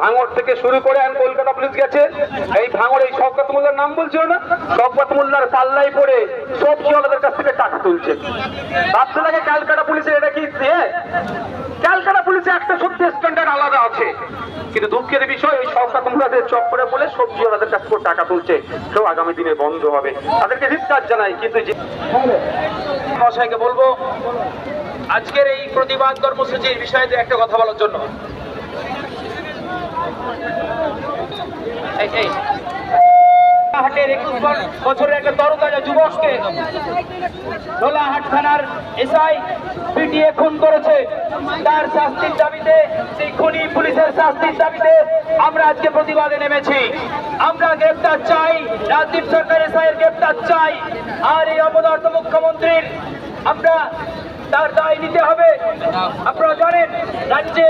ভাঙড় থেকে শুরু করে আর কলকাতা পুলিশ গেছে। এই ভাঙড় এই শওকত মোল্লার নাম বলছিল না? শওকত মোল্লার পাল্লাই পড়ে সবজিওয়ালাদের কাছ থেকে টাকা তুলছে। ভাবতে লাগে ক্যালকাটা পুলিশের এটা কি এ? ক্যালকাটা পুলিশে একটা সত্যি স্ট্যান্ডার্ড আলাদা আছে। কিন্তু দুঃখের বিষয়, ওই শওকত মোল্লাদের চক্করে বলে সবজিওয়ালাদের কাছ থেকে টাকা তুলছে। সেও আগামী দিনে বন্ধ হবে। তাদেরকে ধিক্কার জানাই, কিন্তু মশাইকে বলব, আজকের এই প্রতিবাদ কর্মসূচির বিষয়ে একটা কথা বলার জন্য। হাটের একুশ বছরের একটা তরতাজা যুবককে ধোলাহাট থানার এসআই পিটিয়ে খুন করেছে। তার শাস্তির দাবিতে, সেই খুনি পুলিশের শাস্তির দাবিতে আমরা আজকে প্রতিবাদে নেমেছি। আমরা গ্রেপ্তার চাই, রাজদীপ সরকার এসআইয়ের গ্রেপ্তার চাই। আর এই অপদার্থ মুখ্যমন্ত্রীর আমরা তার দায় নিতে হবে। আপনারা জানেন, রাজ্যে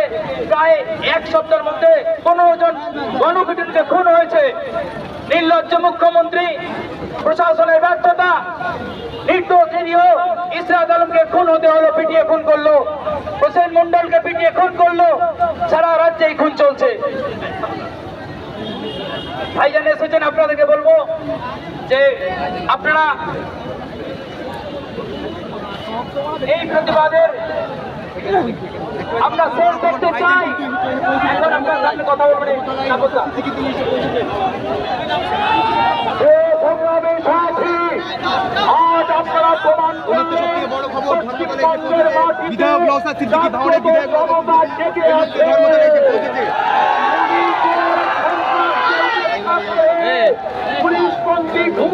প্রায় এক সপ্তাহের মধ্যে পনেরো জন গণপিটুনিতে খুন হয়েছে। নির্লজ্জ মুখ্যমন্ত্রী, প্রশাসনের ব্যর্থতা, নির্দোষ নিরীহ ইসরাত আলমকে খুন হতে হলো, পিটিয়ে খুন করল। হোসেন মন্ডলকে পিটিয়ে খুন করল। সারা রাজ্যেই খুন চলছে। ভাইজান এসেছেন আপনাদেরকে বলব যে আপনারা এই প্রতিবাদের আমরা শেষ দেখতে চাই এখন আমরা সামনে কথা বলবেন এই নাগরিকরা। এ সংগ্রামী সাথী, আজ আপনারা প্রমাণ করলেন পশ্চিমবঙ্গের মাটিতে বিধায়ক নওশাদ সিদ্দিকী ভাঙড়ে বিধায়ক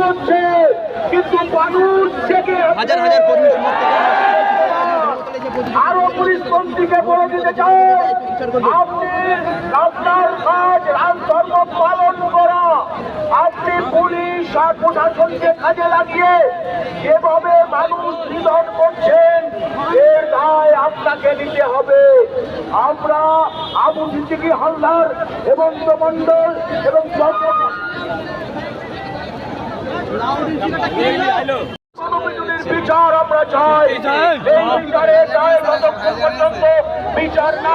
ঘুমোচ্ছে কিন্তু মানুষ আছে। হাজার হাজার কর্মী আরও পুলিশ মন্ত্রীকে বলে দিতে চাই আপনি আপনার কাজ ধর্ম পালন করা আপনি পুলিশ আর প্রশাসনকে কাজে লাগিয়ে যেভাবে মানুষ নিধন করছেন এর দায় আপনাকে নিতে হবে আমরা আবু সিদ্দিকী হালদার এবং মন্ডল এবং বিচার আমরা চাই এই বিচারে চাই যতক্ষণ পর্যন্ত বিচার না।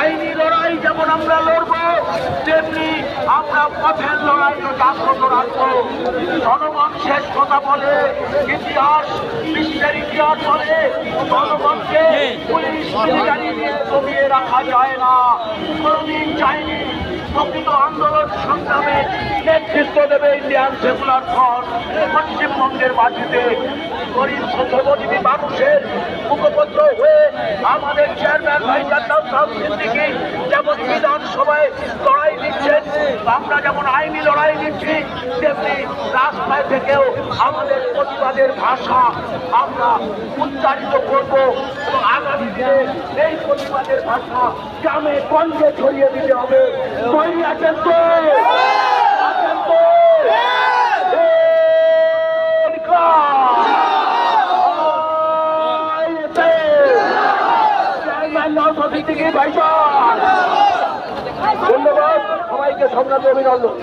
আইনি লড়াই যেমন আমরা লড়বো তেমনি আমরা পথের লড়াইও জাগ্রত রাখব। জনগণ শেষ কথা বলে ইতিহাস বিশ্বের ইতিহাস বলে জনগণকে পুলিশ মিলিটারি দিয়ে জমিয়ে রাখা যায় না। কোনদিন চাইনি প্রকৃত আন্দোলন সংগ্রামে নেতৃত্ব দেবে ইন্ডিয়ান সেকুলার ফ্রন্ট। পশ্চিমবঙ্গের মাটিতে গরিব মধ্যমজীবী মানুষের মুখপত্র হয়ে আমাদের চেয়ারম্যান ভাইজান নওশাদ সিদ্দিকী যেমন বিধানসভায় লড়াই দিচ্ছেন আমরা যেমন আইনি লড়াই দিচ্ছি তেমনি রাস্তায় থেকেও আমাদের প্রতিবাদের ভাষা আমরা উচ্চারিত করব এবং আগামী দিনে এই প্রতিবাদের ভাষা গ্রামে গঞ্জে ছড়িয়ে দিতে হবে। তৈরি আছেন তো ধন্যবাদ সবাইকে সংগ্রামী অভিনন্দন